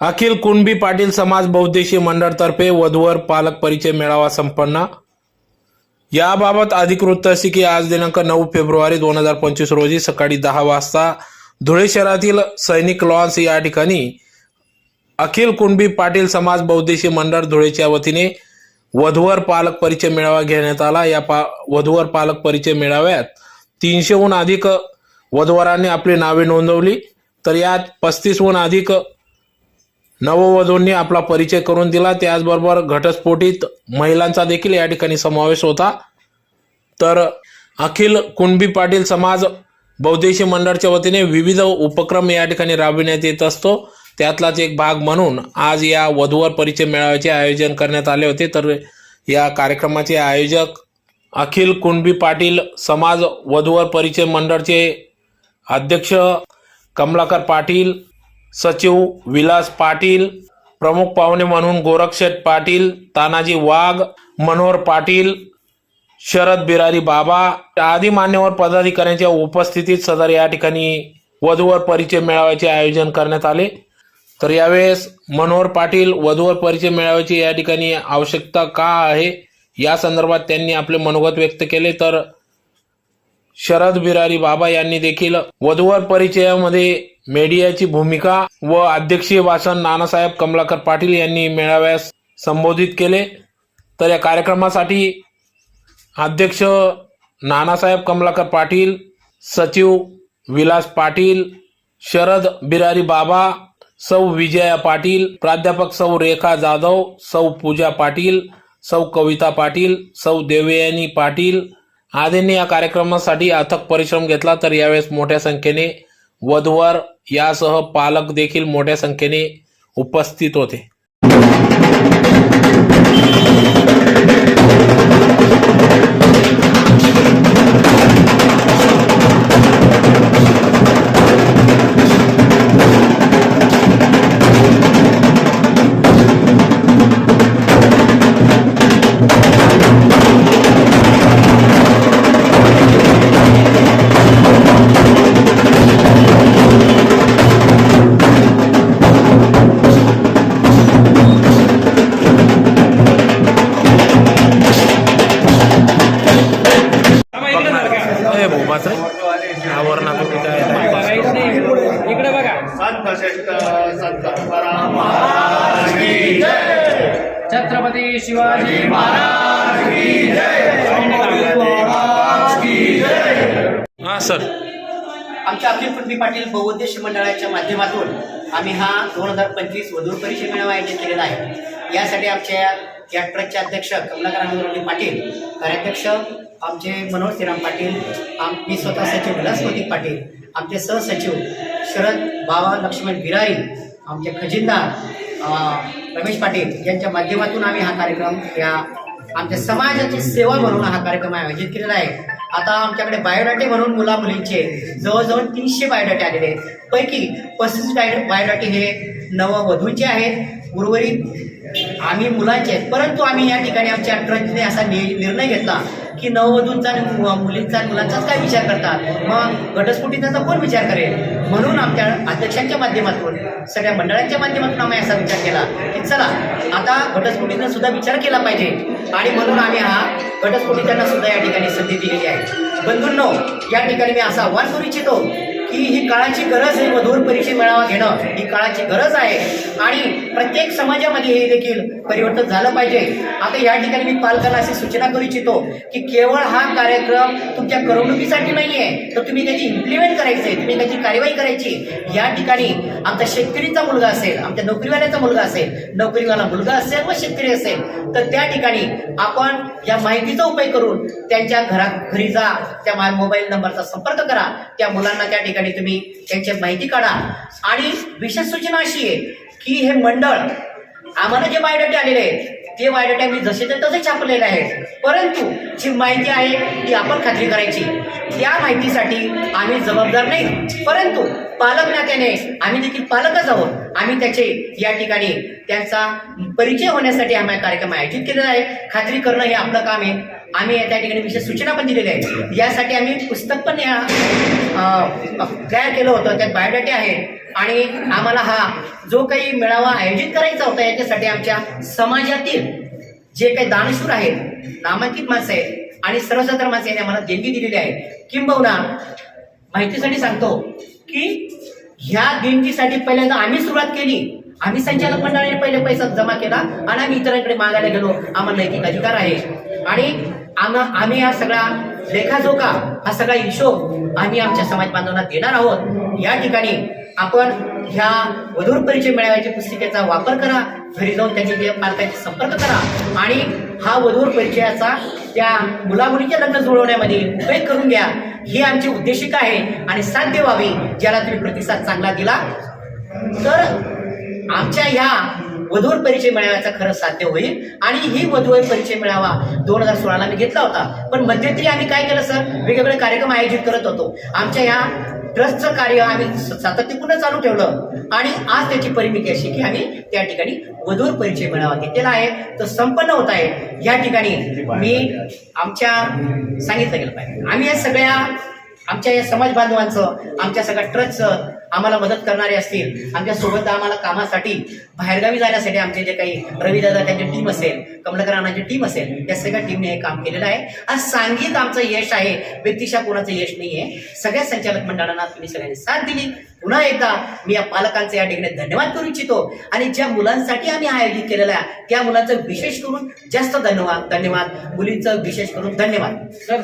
अखिल कुणबी पाटील समाज बहुद्देशीय मंडळतर्फे वधूवर पालक परिचय मेळावा संपन्न. याबाबत अधिकृत वृत्त की आज दिनांक नऊ फेब्रुवारी दोन हजार पंचवीस रोजी सकाळी दहा वाजता धुळे शहरातील सैनिक लॉन्स या ठिकाणी अखिल कुणबी पाटील समाज बहुद्देशीय मंडळ धुळेच्या वतीने वधूवर पालक परिचय मेळावा घेण्यात आला. या पा वधूवर पालक परिचय मेळाव्यात तीनशेहून अधिक वधूवरांनी आपली नावे नोंदवली. तर यात पस्तीसहून अधिक नववधूंनी आपला परिचय करून दिला. त्याचबरोबर घटस्फोटीत महिलांचा देखील या ठिकाणी समावेश होता. तर अखिल कुणबी पाटील समाज बहुद्देशीय मंडळाच्या वतीने विविध उपक्रम या ठिकाणी राबविण्यात येत असतो. त्यातलाच एक भाग म्हणून आज या वधूवर परिचय मेळाव्याचे आयोजन करण्यात आले होते. तर या कार्यक्रमाचे आयोजक अखिल कुणबी पाटील समाज वधूवर परिचय मंडळचे अध्यक्ष कमलाकर पाटील सचिव विलास पाटील प्रमुख पाहुणे म्हणून गोरक्षेट पाटील तानाजी वाघ मनोहर पाटील शरद बिरारी बाबा आदी मान्यवर पदाधिकाऱ्यांच्या उपस्थितीत सदर या ठिकाणी वधूवर परिचय मेळाव्याचे आयोजन करण्यात आले. तर यावेळेस मनोहर पाटील वधूवर परिचय मेळाव्याची या ठिकाणी आवश्यकता का आहे? या संदर्भात त्यांनी आपले मनोगत व्यक्त केले. तर शरद बिरारी बाबा यांनी देखील वधूवर परिचयामध्ये मीडियाची भूमिका व अध्यक्षीय भाषण नानासाहेब कमलाकर पाटील यांनी मेळाव्यास संबोधित केले. तर या कार्यक्रमासाठी अध्यक्ष नानासाहेब कमलाकर पाटील सचिव विलास पाटील शरद बिरारी बाबा सौ विजया पाटील प्राध्यापक सौ रेखा जाधव सौ पूजा पाटील सौ कविता पाटील सौ देवयानी पाटील आदींनी या कार्यक्रमासाठी अथक परिश्रम घेतला. तर यावेळेस मोठ्या संख्येने वधवर यासह पालक देखील मोठ्या संख्येने उपस्थित होते. संत छत्रपती शिवाजी महाराज हा सर. आमच्या अखिल पृथ्वी पाटील बहुउद्देशीय मंडळाच्या माध्यमातून आम्ही हा दोन हजार पंचवीस वधूर परिषद मेळावा आयोजित केलेला आहे. यासाठी आमच्या या ट्रकचे अध्यक्ष कमलाकर आनंदरावजी पाटील कार्याध्यक्ष आमचे मनोज श्रीराम पाटील आम मी स्वतः सचिव विलासपती पाटील आमचे सहसचिव शरद बाबा लक्ष्मण गिराई आमचे खजिनदार रमेश पाटील यांच्या माध्यमातून आम्ही हा कार्यक्रम या आमच्या समाजाची सेवा म्हणून हा कार्यक्रम आयोजित केलेला आहे. आता आमच्याकडे बायोडाटे म्हणून मुला मुलींचे जवळजवळ तीनशे बायोडाटे आलेले आहेत. पैकी पस्तीस बायो बायोडाटे हे नववधूंचे आहेत. उर्वरित आम्ही मुलांचे आहेत. परंतु आम्ही या ठिकाणी आमच्या ट्रस्टने असा नि- निर्णय घेतला की नववधूंचा आणि मुलींचा मुलांचाच काय विचार करतात? मग घटस्फोटीचा कोण विचार करेल? म्हणून आमच्या अध्यक्षांच्या माध्यमातून सगळ्या मंडळांच्या माध्यमातून आम्ही असा विचार केला की चला आता घटस्फोटीचा सुद्धा विचार केला पाहिजे. आणि म्हणून आम्ही हा घटस्फोटीतांना सुद्धा या ठिकाणी संधी दिलेली आहे. बंधूंनो या ठिकाणी मी असं आव्हान करू इच्छितो की ही काळाची गरज आहे मधुर परीक्षा मेळावा घेणं ही काळाची गरज आहे. आणि प्रत्येक समाजामध्ये हे देखील परिवर्तन झालं पाहिजे. आता या ठिकाणी मी पालकांना अशी सूचना करू इच्छितो की केवळ हा कार्यक्रम तुमच्या करमणुकीसाठी नाही आहे तर तुम्ही त्याची इम्प्लिमेंट करायचं आहे तुम्ही त्याची कार्यवाही करायची. या ठिकाणी आमचा शेतकरीचा मुलगा असेल आमच्या नोकरीवाल्याचा मुलगा असेल नोकरीवाला मुलगा असेल व शेतकरी असेल तर त्या ठिकाणी आपण या माहितीचा उपयोग करून त्यांच्या घरा घरी जा त्या मा- मोबाईल नंबरचा संपर्क करा त्या मुलांना त्या ठिकाणी तुम्ही त्यांची माहिती काढा. आणि विशेष सूचना अशी आहे की हे मंडळ आम्हाला जे बायोडेटे आलेले आहेत ते बायोडेटा मी जसे ते तसे छापलेले आहेत. परंतु जी माहिती आहे ती आपण खात्री करायची. त्या माहितीसाठी आम्ही जबाबदार नाही. परंतु पालक नात्याने आम्ही देखील पालकच आहोत. आम्ही त्याचे या ठिकाणी त्यांचा परिचय होण्यासाठी आम्ही कार्यक्रम आयोजित केलेला आहे. खात्री करणं हे आपलं काम आहे. आम्ही त्या ठिकाणी विशेष सूचना पण दिलेल्या आहेत. यासाठी आम्ही पुस्तक पण या तयार केलं होतं. त्यात बायोडाटे आहे. आणि आम्हाला हा जो काही मेळावा आयोजित करायचा होता याच्यासाठी आमच्या समाजातील जे काही दानशूर आहेत नामांकित माणसं आहेत आणि सर्वसाधारण माणसं यांनी आम्हाला देणगी दिलेली आहे. किंबहुना माहितीसाठी सांगतो की ह्या देणगीसाठी पहिल्यांदा आम्ही सुरुवात केली. आम्ही संचालक मंडळाने पहिले पैसा जमा केला आणि आम्ही इतरांकडे मागायला गेलो. आम्हाला नैतिक अधिकार आहे. आणि आम्हा आम्ही हा सगळा लेखाजोखा हा सगळा हिशोब आम्ही आमच्या समाज बांधवांना देणार आहोत. या ठिकाणी आपण ह्या वधूर परिचय मेळाव्याच्या पुस्तिकेचा वापर करा. घरी जाऊन त्यांच्या त्या पालकांशी संपर्क करा. आणि हा वधूर परिचयाचा त्या मुलामुलीचे लग्न जुळवण्यामध्ये उपयोग करून घ्या. ही आमची उद्देशिका आहे आणि साध्य व्हावी ज्याला तुम्ही प्रतिसाद चांगला दिला. तर आमच्या ह्या वधूवर परिचय मिळाव्याचा खरं साध्य होईल आणि ही वधूवर परिचय मिळावा दोन हजार सोळाला मी घेतला होता. पण मध्यंतरी आम्ही काय केलं सर? वेगवेगळे कार्यक्रम आयोजित करत होतो. आमच्या या ट्रस्टचं कार्य आम्ही सातत्यपूर्ण चालू ठेवलं. आणि आज त्याची परिमिती अशी की आम्ही त्या ठिकाणी वधूर परिचय मिळावा घेतलेला आहे. तो संपन्न होत आहे. या ठिकाणी मी आमच्या सांगितलं गेलं पाहिजे. आम्ही या सगळ्या आमच्या या समाज बांधवांचं आमच्या सगळ्या ट्रस्टचं आम्हाला मदत करणारे असतील. आमच्यासोबत आम्हाला कामासाठी बाहेरगावी जाण्यासाठी आमचे जे काही रविदादा त्यांची टीम असेल कमलाकर अण्णांची टीम असेल या सगळ्या टीमने हे काम केलेलं आहे. आज सांगीत आमचं यश आहे. व्यक्तिशा कोणाचं यश नाही आहे सगळ्या संचालक मंडळांना तुम्ही सगळ्यांनी साथ दिली. पुन्हा एकदा मी या पालकांचे या ठिकाणी धन्यवाद करू इच्छितो. आणि ज्या मुलांसाठी आम्ही आयोजित केलेला आहे त्या मुलांचं विशेष करून जास्त धन्यवाद धन्यवाद. मुलींचं विशेष करून धन्यवाद.